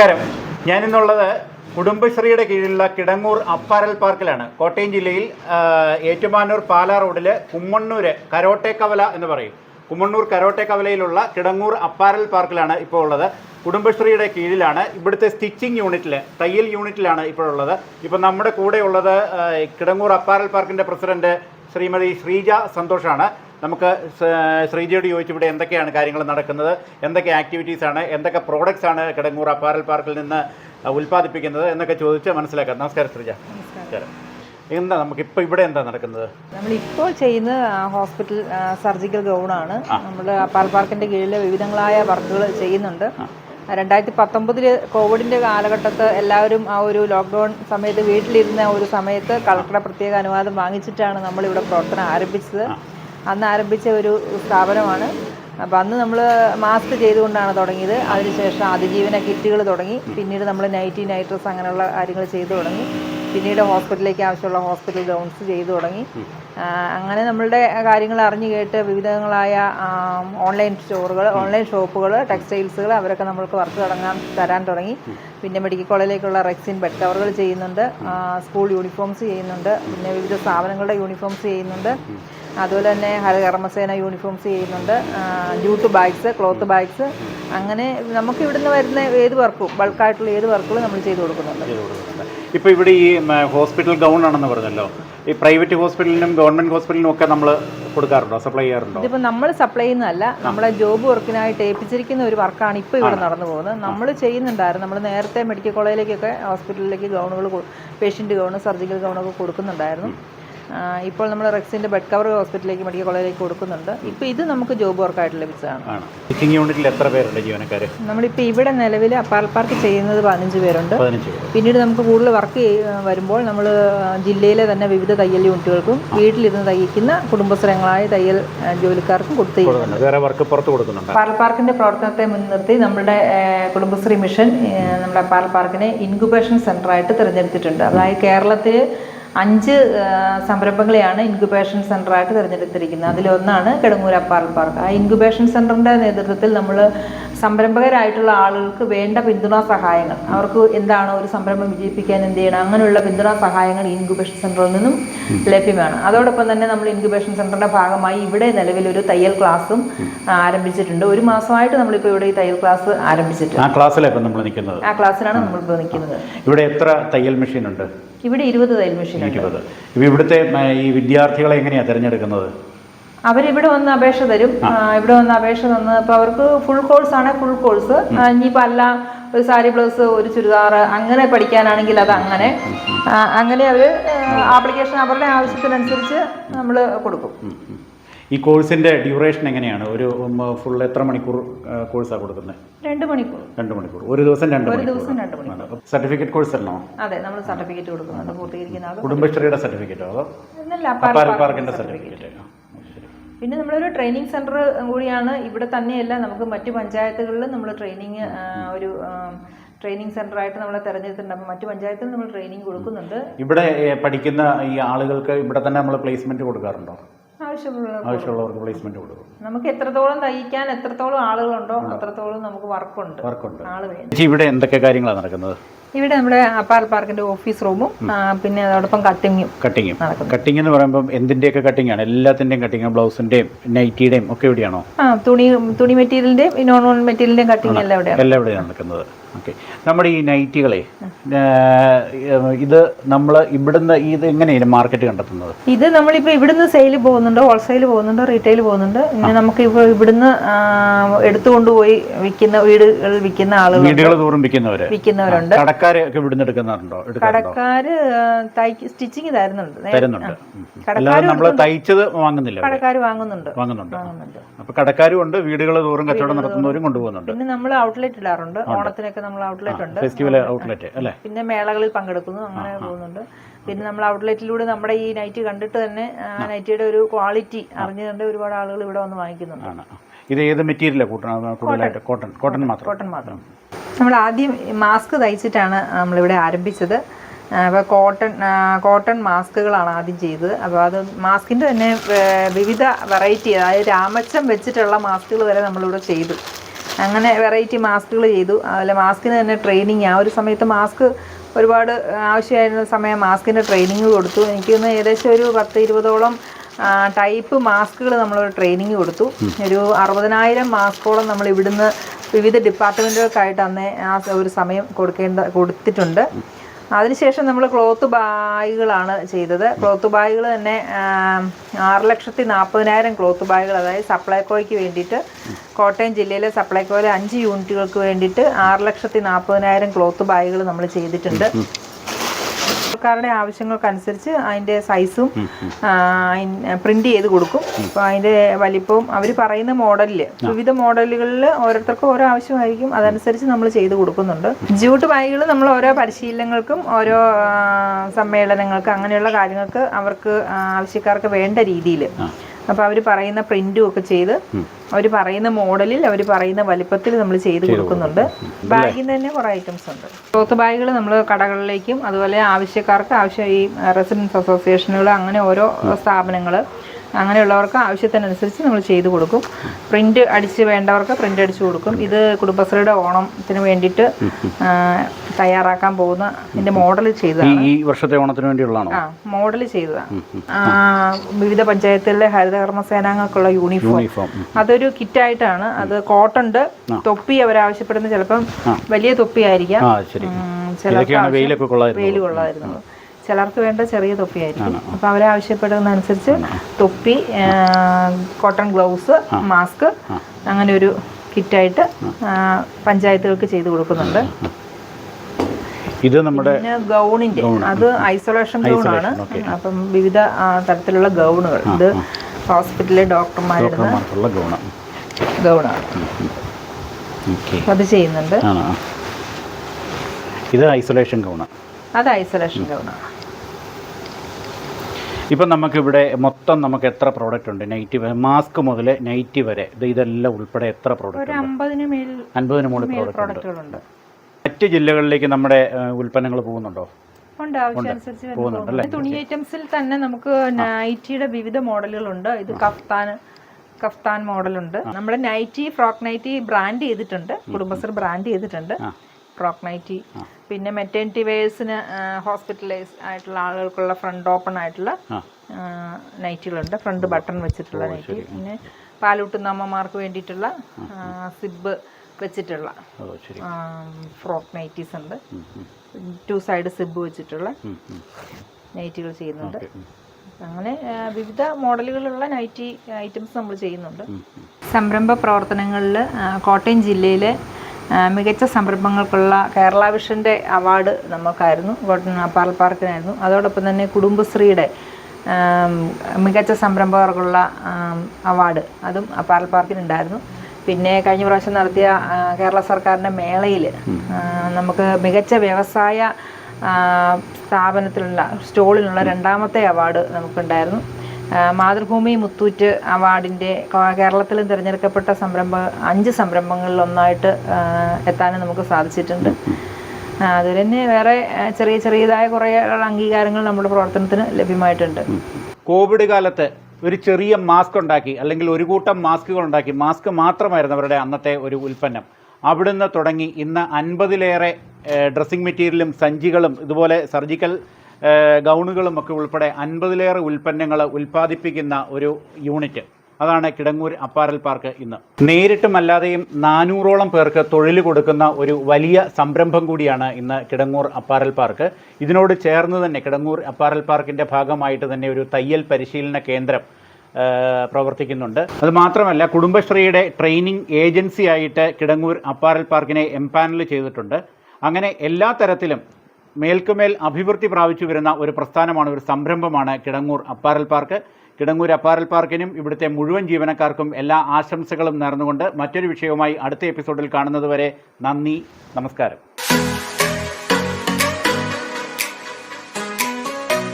നമസ്കാരം. ഞാനിന്നുള്ളത് കുടുംബശ്രീയുടെ കീഴിലുള്ള കിടങ്ങൂർ അപ്പാരൽ പാർക്കിലാണ്. കോട്ടയം ജില്ലയിൽ ഏറ്റുമാനൂർ പാലാ റോഡിൽ കുമ്മണ്ണൂർ കരോട്ടേക്കവല എന്ന് പറയും. കുമ്മണ്ണൂർ കരോട്ടേക്കവലയിലുള്ള കിടങ്ങൂർ അപ്പാരൽ പാർക്കിലാണ് ഇപ്പോൾ ഉള്ളത്. കുടുംബശ്രീയുടെ കീഴിലാണ്. ഇവിടുത്തെ സ്റ്റിച്ചിങ് യൂണിറ്റിൽ തയ്യൽ യൂണിറ്റിലാണ് ഇപ്പോഴുള്ളത് ഇപ്പോൾ നമ്മുടെ കൂടെ ഉള്ളത് കിടങ്ങൂർ അപ്പാരൽ പാർക്കിന്റെ പ്രസിഡന്റ് ശ്രീമതി ശ്രീജ സന്തോഷാണ്. നമുക്ക് ശ്രീജിയോട് ചോദിച്ചു ഇവിടെ എന്തൊക്കെയാണ് കാര്യങ്ങൾ നടക്കുന്നത് എന്തൊക്കെ ആക്ടിവിറ്റീസ് ആണ് എന്തൊക്കെ പ്രോഡക്റ്റ്സ് ആണ് കിടങ്ങൂർ അപ്പാരൽ പാർക്കിൽ നിന്ന് ഉത്പാദിപ്പിക്കുന്നത് ഉൽപ്പാദിപ്പിക്കുന്നത് എന്നൊക്കെ ചോദിച്ച് മനസ്സിലാക്കാം. നമസ്കാരം ശ്രീജ. നമസ്കാരം. എന്താ നമുക്ക് ഇപ്പൊ ഇവിടെ എന്താ നടക്കുന്നത്? നമ്മൾ ഇപ്പോൾ ചെയ്യുന്ന ഹോസ്പിറ്റൽ സർജിക്കൽ ഗൗൺ ആണ്. നമ്മൾ അപ്പാൽ പാർക്കിന്റെ കീഴിൽ വിവിധങ്ങളായ വർക്കുകൾ ചെയ്യുന്നുണ്ട്. രണ്ടായിരത്തി പത്തൊമ്പതിൽ കോവിഡിന്റെ കാലഘട്ടത്ത് എല്ലാവരും ആ ഒരു ലോക്ക്ഡൗൺ സമയത്ത് വീട്ടിലിരുന്ന ഒരു സമയത്ത് കളക്ടറുടെ പ്രത്യേക അനുവാദം വാങ്ങിച്ചിട്ടാണ് നമ്മൾ ഇവിടെ പ്രവർത്തനം ആരംഭിച്ചത്. അന്ന് ആരംഭിച്ച ഒരു സ്ഥാപനമാണ്. അപ്പോൾ അന്ന് നമ്മൾ മാസ്ക് ചെയ്തുകൊണ്ടാണ് തുടങ്ങിയത്. അതിനുശേഷം അതിജീവന കിറ്റുകൾ തുടങ്ങി. പിന്നീട് നമ്മൾ നൈറ്റി നൈട്രസ് അങ്ങനെയുള്ള കാര്യങ്ങൾ ചെയ്തു തുടങ്ങി. പിന്നീട് ഹോസ്പിറ്റലിലേക്ക് ആവശ്യമുള്ള ഹോസ്പിറ്റൽ ഗൗൺസ് ചെയ്തു തുടങ്ങി. അങ്ങനെ നമ്മളുടെ കാര്യങ്ങൾ അറിഞ്ഞു കേട്ട് വിവിധങ്ങളായ ഓൺലൈൻ സ്റ്റോറുകൾ ഓൺലൈൻ ഷോപ്പുകൾ ടെക്സ്റ്റൈൽസുകൾ അവരൊക്കെ നമ്മൾക്ക് വർക്ക് തുടങ്ങാൻ തരാൻ തുടങ്ങി. പിന്നെ മെഡിക്കൽ കോളേജിലേക്കുള്ള റെക്സിൻ ബെഡ് കവറുകൾ ചെയ്യുന്നുണ്ട്. സ്കൂൾ യൂണിഫോംസ് ചെയ്യുന്നുണ്ട്. പിന്നെ വിവിധ സ്ഥാപനങ്ങളുടെ യൂണിഫോംസ് ചെയ്യുന്നുണ്ട്. അതുപോലെ തന്നെ ഹരകർമ്മസേന യൂണിഫോംസ് ചെയ്യുന്നുണ്ട്. ജൂട്ട് ബാഗ്സ് ക്ലോത്ത് ബാഗ്സ് അങ്ങനെ നമുക്ക് ഇവിടുന്ന് വരുന്ന ഏത് വർക്കും ബൾക്കായിട്ടുള്ള ഏത് വർക്കുകളും നമ്മൾ ചെയ്തു കൊടുക്കുന്നുണ്ട്. ഇപ്പോൾ ഇവിടെ ഈ ഹോസ്പിറ്റൽ ഗൗൺ ആണെന്ന് പറഞ്ഞല്ലോ. ഈ പ്രൈവറ്റ് ഹോസ്പിറ്റലിനും ഗവൺമെന്റ് ഹോസ്പിറ്റലിനും ഒക്കെ നമ്മൾ കൊടുക്കാറുണ്ടോ? സപ്ലൈ ചെയ്യാറുണ്ടോ? ഇതിപ്പോൾ നമ്മൾ സപ്ലൈ ചെയ്യുന്നതല്ല നമ്മളെ ജോബ് വർക്കിനായിട്ട് ഏൽപ്പിച്ചിരിക്കുന്ന ഒരു വർക്കാണ് ഇപ്പോൾ ഇവിടെ നടന്നു പോകുന്നത്. നമ്മൾ ചെയ്യുന്നുണ്ടായിരുന്നു. നമ്മൾ നേരത്തെ മെഡിക്കൽ കോളേജിലേക്കൊക്കെ ഹോസ്പിറ്റലിലേക്ക് ഗൗണുകൾ പേഷ്യന്റ് ഗൗണ് സർജിക്കൽ ഗൗണൊക്കെ കൊടുക്കുന്നുണ്ടായിരുന്നു. ഇപ്പോൾ നമ്മൾ റെക്സിന്റെ ബെഡ് കവർ ഹോസ്പിറ്റലിലേക്ക് മെഡിക്കൽ കോളേജിലേക്ക് കൊടുക്കുന്നുണ്ട്. ഇപ്പൊ ഇത് നമുക്ക് ജോബ് വർക്കായിട്ട് ലഭിച്ചതാണ്. നമ്മളിപ്പോ സ്റ്റിച്ചിങ് യൂണിറ്റിൽ എത്ര പേരുണ്ട് ജീവനക്കാർ നമ്മളിപ്പോൾ ഇവിടെ നിലവിൽ അപ്പാൽ പാർക്ക് ചെയ്യുന്നത് പതിനഞ്ച് പേരുണ്ട്. പിന്നീട് നമുക്ക് കൂടുതൽ വർക്ക് വരുമ്പോൾ നമ്മൾ ജില്ലയിലെ തന്നെ വിവിധ തയ്യൽ യൂണിറ്റുകൾക്കും വീട്ടിലിരുന്ന് തയ്യിക്കുന്ന കുടുംബശ്രങ്ങളായ തയ്യൽ ജോലിക്കാർക്കും കൊടുത്ത് പാൽ പാർക്കിന്റെ പ്രവർത്തനത്തെ മുൻനിർത്തി നമ്മുടെ കുടുംബശ്രീ മിഷൻ നമ്മുടെ പാൽ പാർക്കിനെ സെന്റർ ആയിട്ട് തിരഞ്ഞെടുത്തിട്ടുണ്ട്. അതായത് കേരളത്തിൽ അഞ്ച് സംരംഭങ്ങളെയാണ് ഇൻക്യുബേഷൻ സെന്ററായിട്ട് തിരഞ്ഞെടുത്തിരിക്കുന്നത്. അതിലൊന്നാണ് കിടങ്ങൂർ അപ്പാറൽ പാർക്ക്. ആ ഇൻക്യുബേഷൻ സെന്ററിന്റെ നേതൃത്വത്തിൽ നമ്മൾ സംരംഭകരായിട്ടുള്ള ആളുകൾക്ക് വേണ്ട പിന്തുണാ സഹായങ്ങൾ അവർക്ക് എന്താണ് ഒരു സംരംഭം വിജയിപ്പിക്കാൻ എന്ത് ചെയ്യണം അങ്ങനെയുള്ള പിന്തുണാ സഹായങ്ങൾ ഈ ഇൻക്യുബേഷൻ സെന്ററിൽ നിന്നും ലഭ്യമാണ്. അതോടൊപ്പം തന്നെ നമ്മൾ ഇൻക്യുബേഷൻ സെന്ററിന്റെ ഭാഗമായി ഇവിടെ നിലവിലൊരു തയ്യൽ ക്ലാസ്സും ആരംഭിച്ചിട്ടുണ്ട്. ഒരു മാസമായിട്ട് നമ്മളിപ്പോൾ ഇവിടെ ഈ തയ്യൽ ക്ലാസ് ആരംഭിച്ചിട്ടുണ്ട്. ആ ക്ലാസ്സിലാണ് നമ്മൾ നിൽക്കുന്നത്? ആ ക്ലാസ്സിലാണ് നമ്മളിപ്പോൾ നിൽക്കുന്നത്. ഇവിടെ എത്ര തയ്യൽ മെഷീൻ ഉണ്ട് ഇവിടെ ഇരുപത് തയ്യൽ മെഷീൻ ഇരുപത്. ഇവിടുത്തെ ഈ വിദ്യാർത്ഥികളെ എങ്ങനെയാണ് തിരഞ്ഞെടുക്കുന്നത്? അവരിവിടെ വന്ന് അപേക്ഷ തരും. ഇവിടെ വന്ന് അപേക്ഷ തന്ന് ഇപ്പോൾ അവർക്ക് ഫുൾ കോഴ്സ് ആണ് ഫുൾ കോഴ്സ് ഇനിയിപ്പോൾ അല്ല ഒരു സാരി ബ്ലൗസ് ഒരു ചുരിദാർ അങ്ങനെ പഠിക്കാനാണെങ്കിൽ അത് അങ്ങനെ. അങ്ങനെ അവർ ആപ്ലിക്കേഷൻ അവരുടെ ആവശ്യത്തിനനുസരിച്ച് നമ്മൾ കൊടുക്കും. ഈ കോഴ്സിന്റെ ഡ്യൂറേഷൻ എങ്ങനെയാണ്? ഒരു ഫുൾ എത്ര മണിക്കൂർ കോഴ്സാണ് കൊടുക്കുന്നത് രണ്ട് മണിക്കൂർ. രണ്ട് മണിക്കൂർ. ഒരു ദിവസം രണ്ട് ഒരു മണിക്കൂർ. ദിവസം രണ്ട് മണിക്കൂർ. സർട്ടിഫിക്കറ്റ് കോഴ്സ് ആണോ അതെ നമ്മൾ സർട്ടിഫിക്കറ്റ് കൊടുക്കുന്നുണ്ട്. പൂർത്തീകരിക്കുന്ന ആൾ കുടുംബശ്രീയുടെ സർട്ടിഫിക്കറ്റോ? അതോ പാർക്കിന്റെ സർട്ടിഫിക്കറ്റ്. പിന്നെ നമ്മളൊരു ട്രെയിനിങ് സെന്റർ കൂടിയാണ്. ഇവിടെ തന്നെയല്ല നമുക്ക് മറ്റു പഞ്ചായത്തുകളിൽ നമ്മൾ ട്രെയിനിങ് ഒരു ട്രെയിനിങ് സെന്റർ ആയിട്ട് നമ്മൾ തിരഞ്ഞെടുത്തിട്ടുണ്ട്. അപ്പോൾ മറ്റു പഞ്ചായത്തിൽ നമ്മൾ ട്രെയിനിങ് കൊടുക്കുന്നുണ്ട്. ഇവിടെ പഠിക്കുന്ന ഈ ആളുകൾക്ക് ഇവിടെ തന്നെ നമ്മൾ പ്ലേസ്മെന്റ് കൊടുക്കാറുണ്ടോ? ആവശ്യമുള്ളവർക്ക് പ്ലേസ്മെന്റ് കൊടുക്കും. നമുക്ക് എത്രത്തോളം തയ്ക്കാൻ എത്രത്തോളം ആളുകളുണ്ടോ അത്രത്തോളം നമുക്ക് വർക്കുണ്ട് വർക്കുണ്ട് ഇവിടെ എന്തൊക്കെ കാര്യങ്ങളാണ് നടക്കുന്നത്? ഇവിടെ നമ്മുടെ അപ്പാർ പാർക്കിന്റെ ഓഫീസ് റൂമും പിന്നെ അതോടൊപ്പം കട്ടിങ്ങും കട്ടിങ്ങും. കട്ടിങ് കട്ടിംഗ് എന്ന് പറയുമ്പോൾ എന്തിന്റെയൊക്കെ കട്ടിംഗ് ആണ് എല്ലാത്തിന്റെയും കട്ടിങ് ബ്ലൗസിന്റെയും നൈറ്റിയുടെയും ഒക്കെ ഇവിടെയാണോ? ആ തുണി തുണി മെറ്റീരിയലിന്റെയും നോൺ നോൺ മെറ്റീരിയലിന്റെയും കട്ടിങ് എല്ലാം ഇവിടെയാണ്. എല്ലാം ഇവിടെയാണ് നടക്കുന്നത്. ഓക്കെ. നമ്മുടെ ഈ നൈറ്റികളെ ഇത് നമ്മൾ ഇവിടുന്ന് ഇത് എങ്ങനെയാണ് മാർക്കറ്റ് കണ്ടെത്തുന്നത്? ഇത് നമ്മളിപ്പോൾ ഇവിടുന്ന് സെയിൽ പോകുന്നുണ്ട് ഹോൾസെയിൽ പോകുന്നുണ്ട് റീറ്റെയിൽ പോകുന്നുണ്ട്. ഇങ്ങനെ നമുക്ക് ഇപ്പോൾ ഇവിടുന്ന് എടുത്തുകൊണ്ടുപോയി വിൽക്കുന്ന വീടുകളിൽ വിൽക്കുന്ന ആളുകൾ വീടുകൾ തോറും വിൽക്കുന്നവർ വിൽക്കുന്നവരുണ്ട്. കടക്കാരൊക്കെ ഇവിടുന്ന് എടുക്കുന്നുണ്ടോ കടക്കാര് സ്റ്റിച്ചിങ് തരുന്നുണ്ട്. തരുന്നുണ്ട്. അല്ലാതെ നമ്മൾ തയ്ച്ചത് വാങ്ങുന്നില്ല കടക്കാർ വാങ്ങുന്നുണ്ട്. വാങ്ങുന്നുണ്ട്. അപ്പൊ കടക്കാരും ഉണ്ട് വീടുകൾ തോറും കച്ചവടം നടത്തുന്നവരും കൊണ്ടുപോകുന്നുണ്ട്. പിന്നെ നമ്മൾ ഔട്ട്ലെറ്റ് ഇടാറുണ്ട്. ഓണത്തിനൊക്കെ നമ്മൾ ഔട്ട്ലെറ്റ് ഉണ്ട്. ഫെസ്റ്റിവൽ ഔട്ട്ലെറ്റ് അല്ലേ? പിന്നെ മേളകളിൽ പങ്കെടുക്കുന്നു അങ്ങനെ പോകുന്നുണ്ട്. പിന്നെ നമ്മൾ ഔട്ട്ലെറ്റിലൂടെ നമ്മുടെ ഈ നൈറ്റ് കണ്ടിട്ട് തന്നെ നൈറ്റിയുടെ ഒരു ക്വാളിറ്റി അറിഞ്ഞുകൊണ്ട് ഒരുപാട് ആളുകൾ ഇവിടെ വന്ന് വാങ്ങിക്കുന്നുണ്ട്. ഇത് ഏത് മെറ്റീരിയലാണ് കൂട്ടണം കൂടുതലായിട്ട് കോട്ടൺ. കോട്ടൺ. മാത്രം. കോട്ടൺ മാത്രം. നമ്മൾ ആദ്യം മാസ്ക് തയ്ച്ചിട്ടാണ് നമ്മളിവിടെ ആരംഭിച്ചത്. അപ്പോൾ കോട്ടൺ കോട്ടൺ മാസ്കുകളാണ് ആദ്യം ചെയ്തത്. അപ്പോൾ അത് മാസ്കിന്റെ തന്നെ വിവിധ വെറൈറ്റി അതായത് രാമച്ചം വെച്ചിട്ടുള്ള മാസ്കുകൾ വരെ നമ്മളിവിടെ ചെയ്തു. അങ്ങനെ വെറൈറ്റി മാസ്കുകൾ ചെയ്തു. അതുപോലെ മാസ്കിന് തന്നെ ട്രെയിനിങ് ആ ഒരു സമയത്ത് മാസ്ക് ഒരുപാട് ആവശ്യമായിരുന്ന സമയം മാസ്കിന്റെ ട്രെയിനിങ് കൊടുത്തു. എനിക്കൊന്ന് ഏകദേശം ഒരു പത്ത് ഇരുപതോളം ടൈപ്പ് മാസ്കുകൾ നമ്മൾ ട്രെയിനിങ് കൊടുത്തു. ഒരു അറുപതിനായിരം മാസ്കോളം നമ്മൾ ഇവിടുന്ന് വിവിധ ഡിപ്പാർട്ട്മെന്റുകൾക്കായിട്ട് അന്ന് ആ ഒരു സമയം കൊടുക്കേണ്ട കൊടുത്തിട്ടുണ്ട്. അതിനുശേഷം നമ്മൾ ക്ലോത്ത് ബാഗുകളാണ് ചെയ്തത്. ക്ലോത്ത് ബാഗുകൾ തന്നെ ആറ് ലക്ഷത്തി നാൽപ്പതിനായിരം ക്ലോത്ത് ബാഗുകൾ അതായത് സപ്ലൈകോയ്ക്ക് വേണ്ടിയിട്ട് കോട്ടയം ജില്ലയിലെ സപ്ലൈകോയിലെ അഞ്ച് യൂണിറ്റുകൾക്ക് വേണ്ടിയിട്ട് ആറ് ലക്ഷത്തി നാൽപ്പതിനായിരം ക്ലോത്ത് ബാഗുകൾ നമ്മൾ ചെയ്തിട്ടുണ്ട്. ആൾക്കാരുടെ ആവശ്യങ്ങൾക്കനുസരിച്ച് അതിന്റെ സൈസും പ്രിന്റ് ചെയ്ത് കൊടുക്കും. അപ്പോൾ അതിന്റെ വലിപ്പവും അവർ പറയുന്ന മോഡലിൽ വിവിധ മോഡലുകളിൽ ഓരോരുത്തർക്കും ഓരോ ആവശ്യമായിരിക്കും. അതനുസരിച്ച് നമ്മൾ ചെയ്ത് കൊടുക്കുന്നുണ്ട്. ജൂട്ട് ബാഗുകൾ നമ്മൾ ഓരോ പരിശീലനങ്ങൾക്കും ഓരോ സമ്മേളനങ്ങൾക്ക് അങ്ങനെയുള്ള കാര്യങ്ങൾക്ക് അവർക്ക് ആവശ്യക്കാർക്ക് വേണ്ട രീതിയിൽ അപ്പോൾ അവർ പറയുന്ന പ്രിന്റും ഒക്കെ ചെയ്ത് അവർ പറയുന്ന മോഡലിൽ അവർ പറയുന്ന വലിപ്പത്തിൽ നമ്മൾ ചെയ്ത് കൊടുക്കുന്നുണ്ട്. ബാഗിൽ തന്നെ കുറേ ഐറ്റംസ് ഉണ്ട്. ക്ലോത്ത് ബാഗുകൾ നമ്മൾ കടകളിലേക്കും അതുപോലെ ആവശ്യക്കാർക്ക് ആവശ്യം ഈ റെസിഡൻസ് അസോസിയേഷനുകൾ അങ്ങനെ ഓരോ സ്ഥാപനങ്ങൾ അങ്ങനെയുള്ളവർക്ക് ആവശ്യത്തിനനുസരിച്ച് നമ്മൾ ചെയ്ത് കൊടുക്കും. പ്രിന്റ് അടിച്ച് വേണ്ടവർക്ക് പ്രിന്റ് അടിച്ച് കൊടുക്കും. ഇത് കുടുംബശ്രീയുടെ ഓണത്തിന് വേണ്ടിയിട്ട് തയ്യാറാക്കാൻ പോകുന്ന ഇതിന്റെ മോഡൽ ചെയ്തതാണ്. ഈ വർഷത്തെ ഓണത്തിന് വേണ്ടിയുള്ളതാണോ? ആ മോഡൽ ചെയ്തതാണ്. വിവിധ പഞ്ചായത്തിലെ ഹരിതകർമ്മ സേനാംഗങ്ങൾക്കുള്ള യൂണിഫോം അതൊരു കിറ്റായിട്ടാണ് അത് കോട്ടുണ്ട് തൊപ്പി അവരാവശ്യപ്പെടുന്ന ചിലപ്പം വലിയ തൊപ്പി ആയിരിക്കാം ചിലർക്ക് കൊള്ളായിരുന്നു വേണ്ട ചെറിയ തൊപ്പിയായിരിക്കും. അപ്പോൾ അവരാവശ്യപ്പെടുന്നതനുസരിച്ച് തൊപ്പി കോട്ടൺ ഗ്ലൗസ് മാസ്ക് അങ്ങനെ ഒരു കിറ്റായിട്ട് പഞ്ചായത്തുകൾക്ക് ചെയ്തു കൊടുക്കുന്നുണ്ട്. ഇത് നമ്മുടെ ഗൗണിന്റെ അത് ഐസൊലേഷൻ ഗൗണാണ്. ആണ് അപ്പം വിവിധ തരത്തിലുള്ള ഗൗണുകൾ. ഇത് ഹോസ്പിറ്റലിലെ ഡോക്ടർമാരുടെ ഗൗണം. ഗൗണാണ്. അത് ചെയ്യുന്നുണ്ട്. ഇത് ഐസൊലേഷൻ ഗൗണ്. അത് ഐസൊലേഷൻ ഗൗണാണ്. ഇപ്പം നമുക്കിവിടെ മൊത്തം നമുക്ക് എത്ര പ്രോഡക്റ്റ് ഉണ്ട്? നൈറ്റി മാസ്ക് മുതൽ നൈറ്റി വരെ. ഇത് ഇതെല്ലാം ഉൾപ്പെടെ എത്ര പ്രോഡക്റ്റ് അൻപതിന് മുകളിൽ പ്രോഡക്റ്റുകളുണ്ട് മറ്റ് ജില്ലകളിലേക്ക് നമ്മുടെ ഉൽപ്പന്നങ്ങൾ പോകുന്നുണ്ടോ? ഉണ്ട്. പോകുന്നുണ്ട്. തുണി ഐറ്റംസിൽ തന്നെ നമുക്ക് നൈറ്റിയുടെ വിവിധ മോഡലുകളുണ്ട്. ഇത് കഫ്താൻ കഫ്താൻ മോഡലുണ്ട്. നമ്മുടെ നൈറ്റി ഫ്രോക്ക് നൈറ്റി ബ്രാൻഡ് ചെയ്തിട്ടുണ്ട്. കുടുംബശ്രീ ബ്രാൻഡ് ചെയ്തിട്ടുണ്ട്. Frock nightie. പിന്നെ മെറ്റേണിറ്റി വെയേഴ്സിന് ഹോസ്പിറ്റലൈസ് ആയിട്ടുള്ള ആളുകൾക്കുള്ള ഫ്രണ്ട് ഓപ്പൺ ആയിട്ടുള്ള നൈറ്റികളുണ്ട്. ഫ്രണ്ട് ബട്ടൺ വെച്ചിട്ടുള്ള നൈറ്റി. പിന്നെ പാലൂട്ടുന്ന അമ്മമാർക്ക് വേണ്ടിയിട്ടുള്ള സിബ് വെച്ചിട്ടുള്ള ഓ ശരി. ഫ്രോക്ക് നൈറ്റീസ് ഉണ്ട്. ടു സൈഡ് സിബ് വെച്ചിട്ടുള്ള. നൈറ്റികൾ ചെയ്യുന്നുണ്ട്. അങ്ങനെ വിവിധ മോഡലുകളുള്ള നൈറ്റി ഐറ്റംസ് നമ്മൾ ചെയ്യുന്നുണ്ട്. സംരംഭ പ്രവർത്തനങ്ങളിൽ കോട്ടയം ജില്ലയിലെ മികച്ച സംരംഭങ്ങൾക്കുള്ള കേരള വിഷന്റെ അവാർഡ് നമുക്കായിരുന്നു. പാൽ പാർക്കിനായിരുന്നു. അതോടൊപ്പം തന്നെ കുടുംബശ്രീയുടെ മികച്ച സംരംഭകർക്കുള്ള അവാർഡ് അതും പാൽ പാർക്കിനുണ്ടായിരുന്നു. പിന്നെ കഴിഞ്ഞ പ്രാവശ്യം നടത്തിയ കേരള സർക്കാരിന്റെ മേളയിൽ നമുക്ക് മികച്ച വ്യവസായ സ്ഥാപനത്തിലുള്ള സ്റ്റോളിനുള്ള രണ്ടാമത്തെ അവാർഡ് നമുക്കുണ്ടായിരുന്നു. മാതൃഭൂമി മുത്തൂറ്റ് അവാർഡിന്റെ കേരളത്തിലും തിരഞ്ഞെടുക്കപ്പെട്ട സംരംഭ അഞ്ച് സംരംഭങ്ങളിൽ ഒന്നായിട്ട് എത്താനും നമുക്ക് സാധിച്ചിട്ടുണ്ട്. അതിൽ തന്നെ വേറെ ചെറിയ ചെറിയതായ കുറേ അംഗീകാരങ്ങൾ നമ്മുടെ പ്രവർത്തനത്തിന് ലഭ്യമായിട്ടുണ്ട്. കോവിഡ് കാലത്ത് ഒരു ചെറിയ മാസ്ക് ഉണ്ടാക്കി അല്ലെങ്കിൽ ഒരു കൂട്ടം മാസ്കുകൾ ഉണ്ടാക്കി. മാസ്ക് മാത്രമായിരുന്നു അവരുടെ അന്നത്തെ ഒരു ഉൽപ്പന്നം. അവിടുന്ന് തുടങ്ങി ഇന്ന് അൻപതിലേറെ ഡ്രസ്സിംഗ് മെറ്റീരിയലും സഞ്ചികളും ഇതുപോലെ സർജിക്കൽ ഗൗണുകളും ഒക്കെ ഉൾപ്പെടെ അൻപതിലേറെ ഉൽപ്പന്നങ്ങൾ ഉൽപ്പാദിപ്പിക്കുന്ന ഒരു യൂണിറ്റ്. അതാണ് കിടങ്ങൂർ അപ്പാരൽ പാർക്ക് ഇന്ന്. നേരിട്ടുമല്ലാതെയും നാനൂറോളം പേർക്ക് തൊഴിൽ കൊടുക്കുന്ന ഒരു വലിയ സംരംഭം കൂടിയാണ് ഇന്ന് കിടങ്ങൂർ അപ്പാരൽ പാർക്ക്. ഇതിനോട് ചേർന്ന് തന്നെ കിടങ്ങൂർ അപ്പാരൽ പാർക്കിന്റെ ഭാഗമായിട്ട് തന്നെ ഒരു തയ്യൽ പരിശീലന കേന്ദ്രം പ്രവർത്തിക്കുന്നുണ്ട്. അത് മാത്രമല്ല കുടുംബശ്രീയുടെ ട്രെയിനിങ് ഏജൻസി ആയിട്ട് കിടങ്ങൂർ അപ്പാരൽ പാർക്കിനെ എംപാനൽ ചെയ്തിട്ടുണ്ട്. അങ്ങനെ എല്ലാ തരത്തിലും മേൽക്കുമേൽ അഭിവൃദ്ധി പ്രാപിച്ചു വരുന്ന ഒരു പ്രസ്ഥാനമാണ് ഒരു സംരംഭമാണ് Kidangoor apparel park. Kidangoor apparel പാർക്കിനും ഇവിടുത്തെ മുഴുവൻ ജീവനക്കാർക്കും എല്ലാ ആശംസകളും നേർന്നുകൊണ്ട് മറ്റൊരു വിഷയവുമായി അടുത്ത എപ്പിസോഡിൽ കാണുന്നതുവരെ നന്ദി നമസ്കാരം.